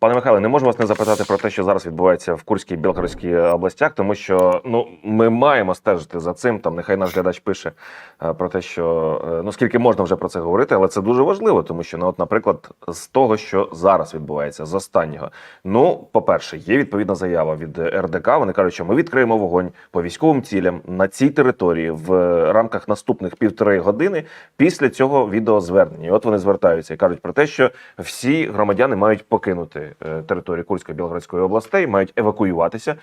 Пане Михайле, не можу вас не запитати про те, що зараз відбувається в Курській і Білгородській областях, тому що ну ми маємо стежити за цим. Там нехай наш глядач пише е, про те, що е, ну скільки можна вже про це говорити, але це дуже важливо, тому що ну, от, наприклад, з того, що зараз відбувається, з останнього. Ну, по-перше, є відповідна заява від РДК. Вони кажуть, що ми відкриємо вогонь по військовим цілям на цій території в рамках наступних півтори години після цього відеозвернення. І от вони звертаються і кажуть про те, що всі громадяни мають покинути е, територію Курської Білгородської областей, мають евакуюватися.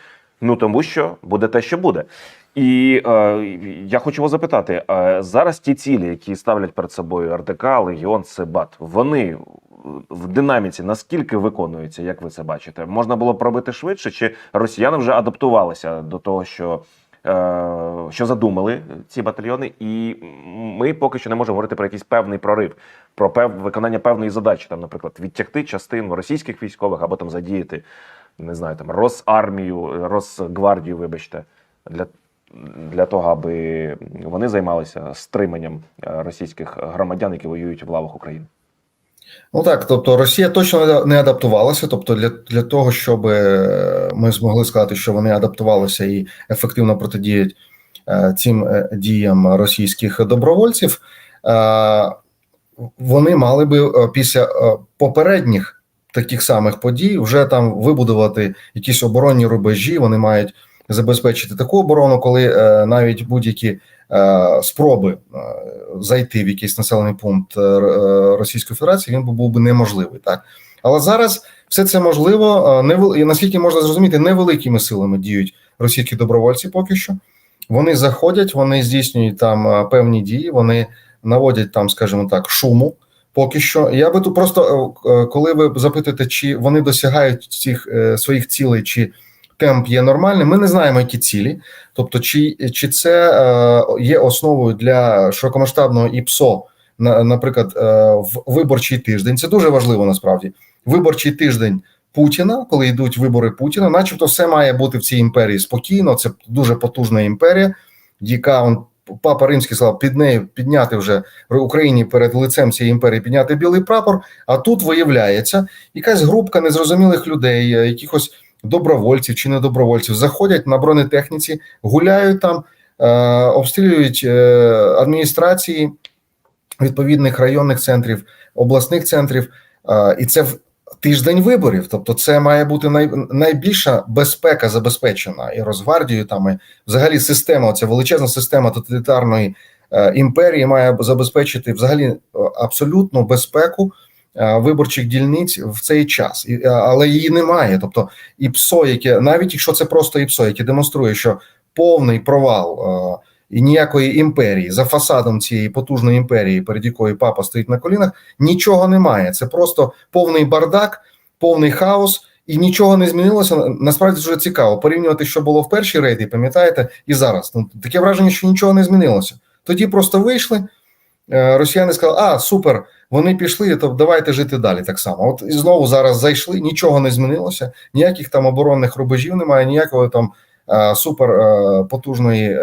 Ну тому що буде те, що буде. І е, я хочу вас запитати: е, зараз ті цілі, які ставлять перед собою РДК, Легіон, Себат, вони в динаміці наскільки виконуються, як ви це бачите? Можна було б робити швидше, чи росіяни вже адаптувалися до того, що, е, що задумали ці батальйони, і ми поки що не можемо говорити про якийсь певний прорив, про пев... виконання певної задачі, там, наприклад, відтягти частин російських військових або там задіяти, не знаю, там Росармію, Росгвардію, вибачте, для. Для того аби вони займалися стриманням е, російських громадян, які воюють в лавах України. Ну так, тобто Росія точно не адаптувалася. Тобто, для для того, щоб ми змогли сказати, що вони адаптувалися і ефективно протидіють е, цим е, діям російських добровольців, е, вони мали би після попередніх таких самих подій вже там вибудувати якісь оборонні рубежі. Вони мають забезпечити таку оборону, коли навіть будь-які спроби зайти в якийсь населений пункт Російської Федерації, він був би неможливий, так але зараз все це можливо не наскільки можна зрозуміти, невеликими силами діють російські добровольці. Поки що вони заходять, вони здійснюють там певні дії, вони наводять там, скажімо так, шуму. Поки що я би тут просто коли ви запитуєте, чи вони досягають цих своїх цілей, чи темп є нормальним. Ми не знаємо, які цілі, тобто, чи чи це е, є основою для широкомасштабного ІПСО, на, наприклад, е, в виборчий тиждень. Це дуже важливо насправді. Виборчий тиждень Путіна, коли йдуть вибори Путіна, начебто, все має бути в цій імперії спокійно. Це дуже потужна імперія, яка. Папа Римський сказав, під нею підняти вже Україні перед лицем цієї імперії підняти білий прапор. А тут виявляється якась групка незрозумілих людей, якихось добровольців чи не добровольців заходять на бронетехніці, гуляють там, е, обстрілюють е, адміністрації відповідних районних центрів, обласних центрів, е, і це тиждень виборів. Тобто, це має бути най, найбільша безпека забезпечена і Росгвардією, там і взагалі система, ця величезна система тоталітарної імперії має забезпечити взагалі абсолютну безпеку. Виборчих дільниць в цей час, але її немає. Тобто ІПСО, яке навіть якщо це просто ІПСО, яке демонструє, що повний провал і ніякої імперії за фасадом цієї потужної імперії, перед якою папа стоїть на колінах, нічого немає. Це просто повний бардак, повний хаос. І нічого не змінилося. Насправді дуже цікаво порівнювати, що було в першій рейді, пам'ятаєте, і зараз. Ну таке враження, що нічого не змінилося. Тоді просто вийшли. Росіяни сказали, а супер, вони пішли, то давайте жити далі так само. От і знову зараз зайшли, нічого не змінилося, ніяких там оборонних рубежів немає, ніякої там супер потужної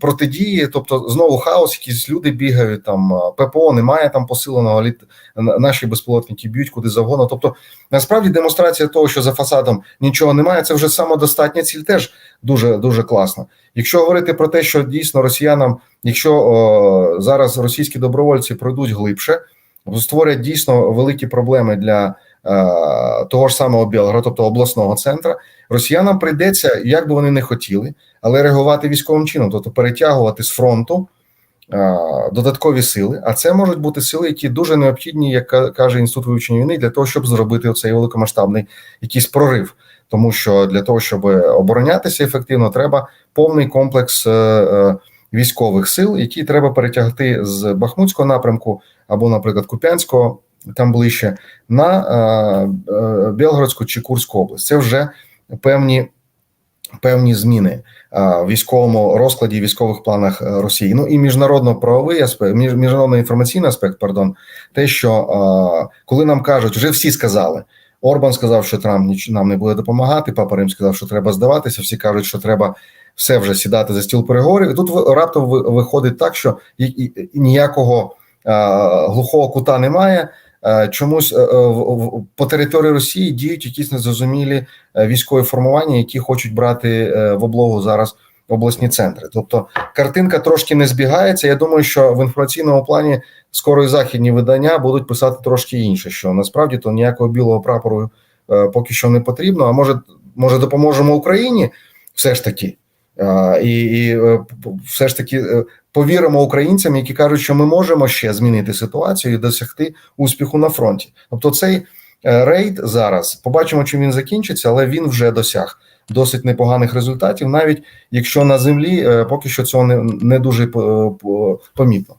протидії. Тобто, знову хаос, якісь люди бігають там, ППО немає там посиленого літ. Наші безпілотники б'ють куди завгодно. Тобто, насправді демонстрація того, що за фасадом нічого немає, це вже самодостатня ціль, теж дуже дуже класно. Якщо говорити про те, що дійсно росіянам, якщо о, зараз російські добровольці пройдуть глибше створять дійсно великі проблеми для того ж самого Білгорода, тобто обласного центра. Росіянам прийдеться, як би вони не хотіли, але реагувати військовим чином, тобто перетягувати з фронту е, додаткові сили. А це можуть бути сили, які дуже необхідні, як каже інститут вивчення війни, для того, щоб зробити цей великомасштабний якийсь прорив. Тому що для того, щоб оборонятися ефективно, треба повний комплекс. Е, е, Військових сил, які треба перетягти з Бахмутського напрямку або, наприклад, Куп'янського, там ближче, на е, е, Білгородську чи Курську область. Це вже певні певні зміни е, в військовому розкладі, військових планах Росії. Ну і міжнародно-правовий аспект, міжнародно інформаційний аспект, пардон, те, що коли нам кажуть, вже всі сказали. Орбан сказав, що Трамп нам не буде допомагати. Папа Рим сказав, що треба здаватися. Всі кажуть, що треба все вже сідати за стіл переговорів. І Тут раптом виходить так, що ніякого глухого кута немає. Е, чомусь е, е, по території Росії діють якісь незрозумілі військові формування, які хочуть брати в облогу зараз обласні центри. Тобто картинка трошки не збігається. Я думаю, що в інформаційному плані скоро і західні видання будуть писати трошки інше, що насправді то ніякого білого прапору поки що не потрібно. А може, може допоможемо Україні все ж таки. І, і е, все ж таки е, повіримо українцям, які кажуть, що ми можемо ще змінити ситуацію і досягти успіху на фронті. Тобто, цей е, рейд зараз побачимо, чим він закінчиться, але він вже досяг досить непоганих результатів, навіть якщо на землі поки що цього не, не дуже по- по- помітно.